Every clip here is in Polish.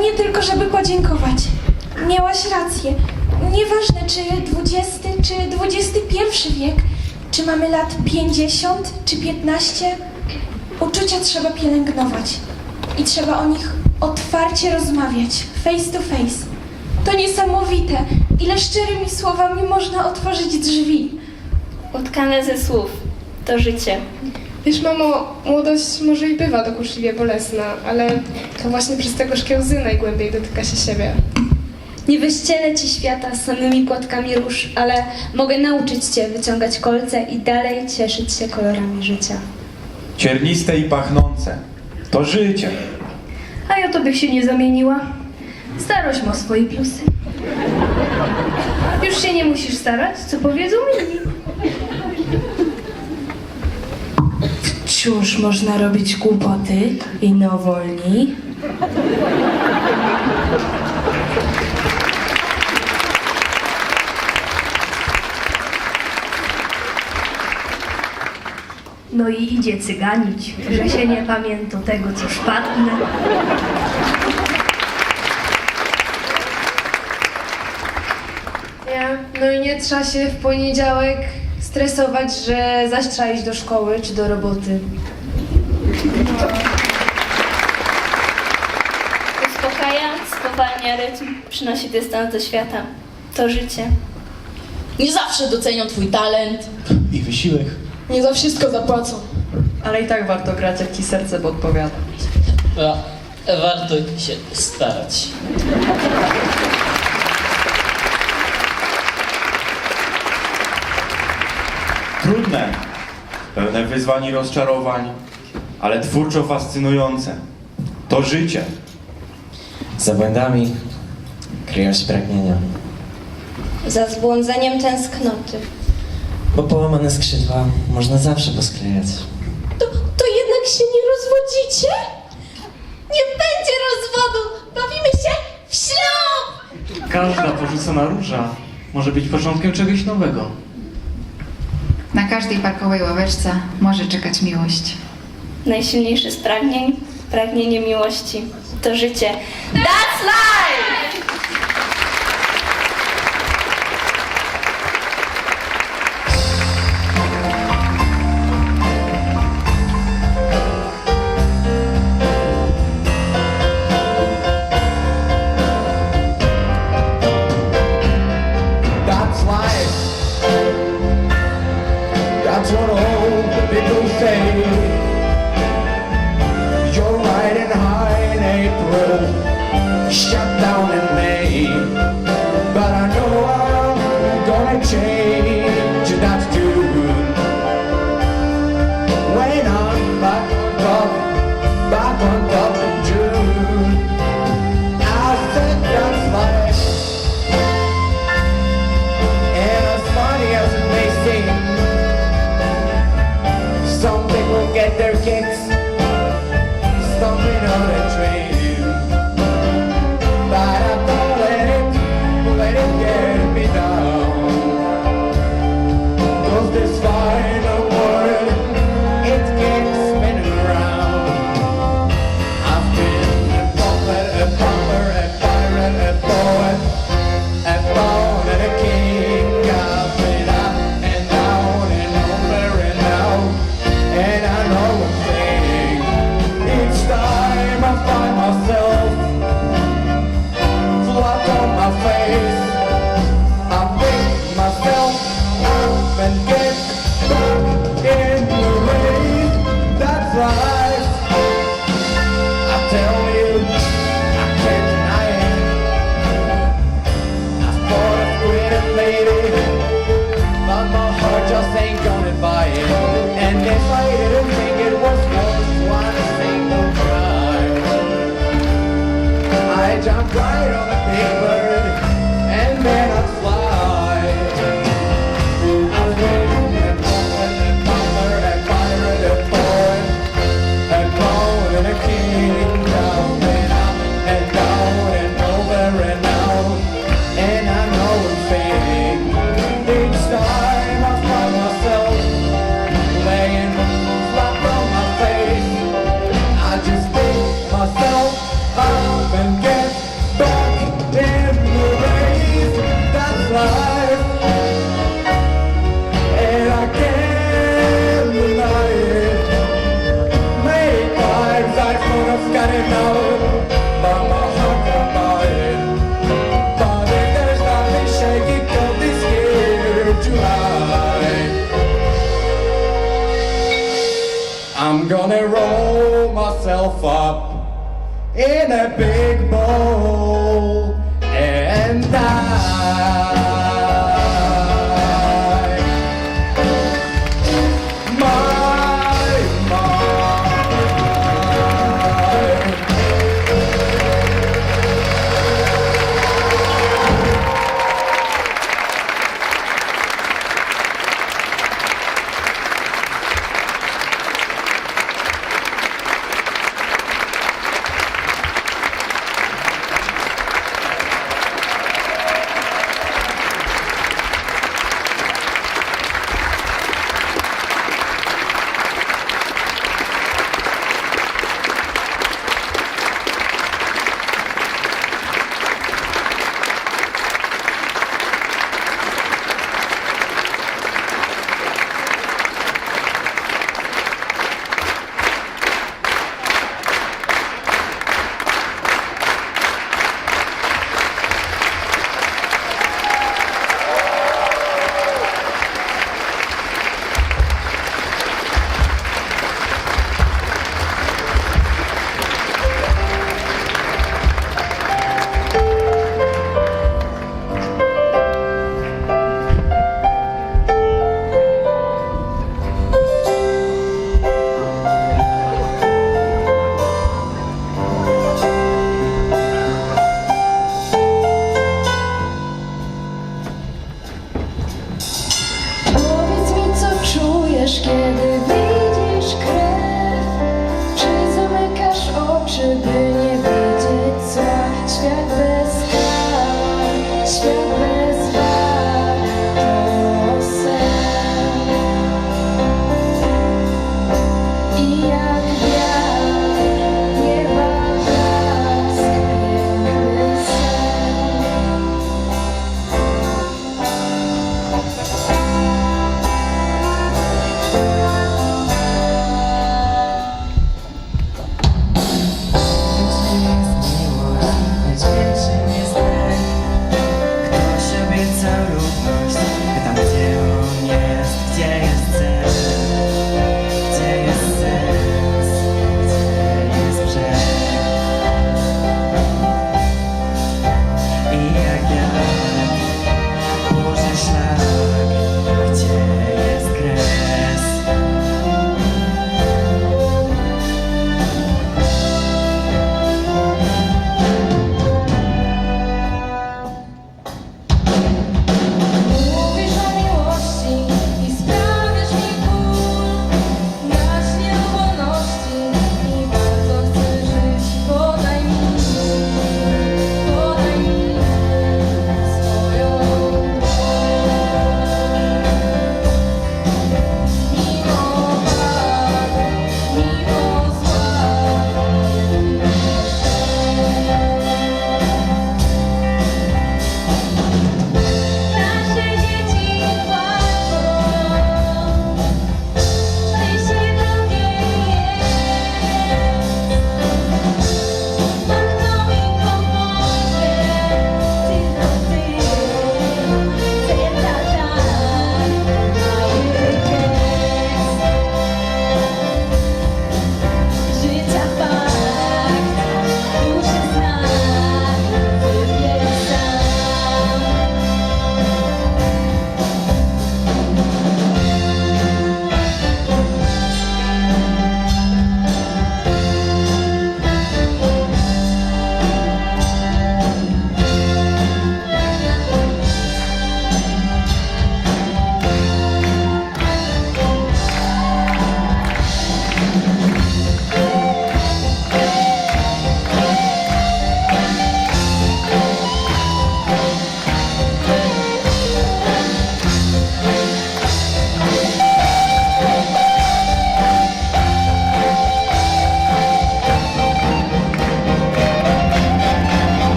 Nie tylko, żeby podziękować. Miałaś rację. Nieważne, czy XX, czy XXI wiek, czy mamy lat 50, czy 15, uczucia trzeba pielęgnować. I trzeba o nich otwarcie rozmawiać, face to face. To niesamowite, ile szczerymi słowami można otworzyć drzwi. Utkane ze słów. To życie. Wiesz, mamo, młodość może i bywa dokuczliwie bolesna, ale to właśnie przez te gorzkie łzy najgłębiej dotyka się siebie. Nie wyścielę ci świata z samymi płatkami róż, ale mogę nauczyć cię wyciągać kolce i dalej cieszyć się kolorami życia. Cierniste i pachnące. To życie. A ja to bych się nie zamieniła. Starość ma swoje plusy. Już się nie musisz starać, co powiedzą inni. Wciąż można robić głupoty i no wolni. No i idzie cyganić, że się nie pamięta tego, co szpadne. Nie, no i nie trzeba się w poniedziałek stresować, że zaś trzeba iść do szkoły czy do roboty. Uspokaja, spowalnia rytm, przynosi dystans do świata. To życie. Nie zawsze docenią twój talent. I wysiłek. Nie za wszystko zapłacą. Ale i tak warto grać, jak ci serce podpowiada. A, warto się starać. Trudne. Pełne wyzwań i rozczarowań, ale twórczo fascynujące. To życie. Za błędami kryją się pragnienia, Za zbłądzeniem tęsknoty. bo połamane skrzydła można zawsze posklejać. To, to jednak się nie rozwodzicie? Nie będzie rozwodu! Bawimy się w ślub! Każda porzucona róża może być początkiem czegoś nowego. Każdej parkowej ławeczce może czekać miłość. Najsilniejszy z pragnień, pragnienie miłości. To życie. That's life! I'm right on the paper. And then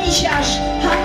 Mesías. Aleluya.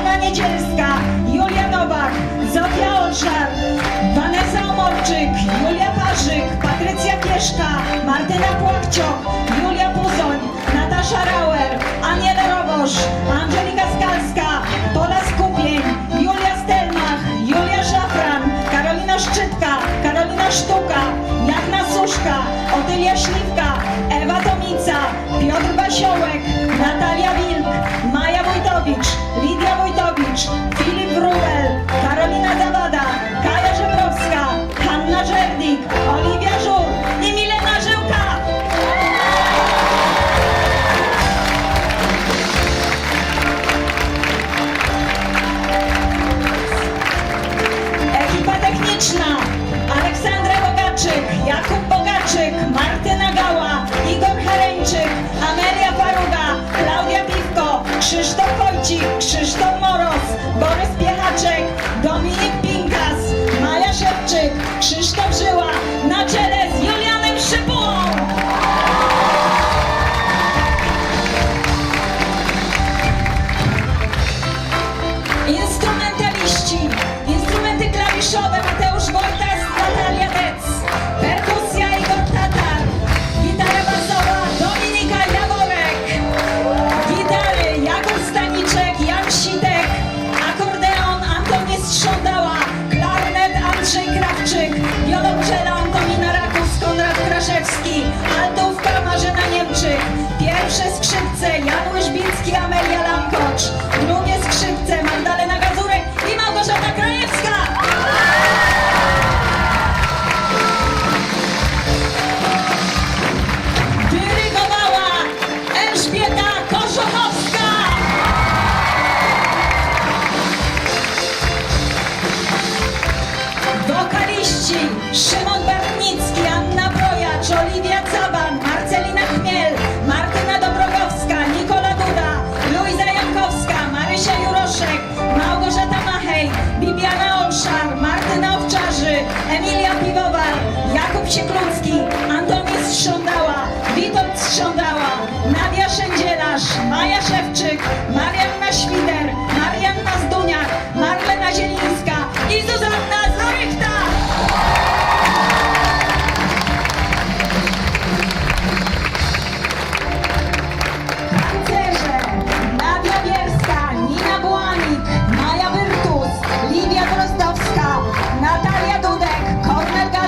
Irakczyk.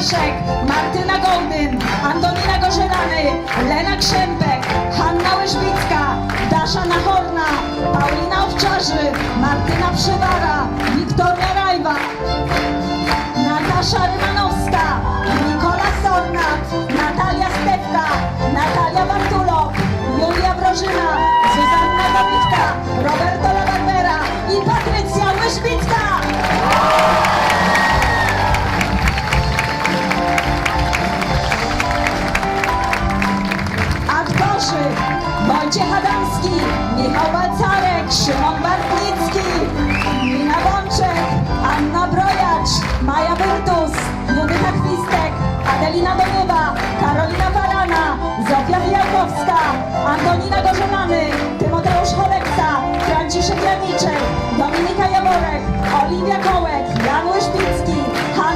Gaszek, Martyna Gołdyn, Antonina Gorzelany, Lena Krzępek, Hanna Łyżwicka, Dasza Nachorna, Paulina Owczarzy, Martyna Przywara, Wiktoria Rajwa, Natasza Rymanowska, Nikola Sornat, Natalia Stepka, Natalia Bartulo, Julia Wrożyna, Wojciech Adamski, Michał Balcarek, Szymon Bartnicki, Nina Bączek, Anna Brojacz, Maja Wyrtus, Judyta Chwistek, Adelina Doniewa, Karolina Barana, Zofia Mijalkowska, Antonina Gorzelany, Tymoteusz Choleksa, Franciszek Janiczek, Dominika Jaworek, Oliwia Kołek, Jan Łyżwicki,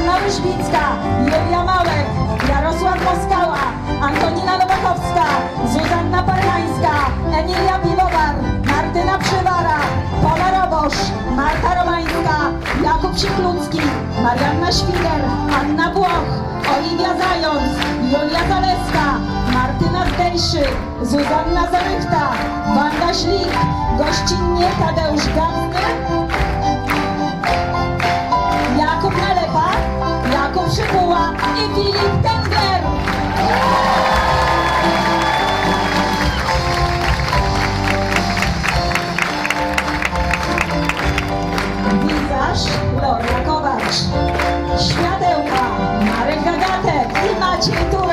Hanna Łyżwicka, Julia Małek, Jarosław Moskała, Antonina Nowakowska, Zuzanna Parchańska, Emilia Piwowar, Martyna Przywara, Pola Robosz, Marta Romańska, Jakub Siklucki, Marianna Świder, Anna Błoch, Oliwia Zając, Julia Zaleska, Martyna Zdejszy, Zuzanna Zarychta, Wanda Ślik, gościnnie Tadeusz Gawny, Szypuła i Filip Tengler. Wizarz Loria Kowacz. Światełka Marek Gagatek i Maciej Turek.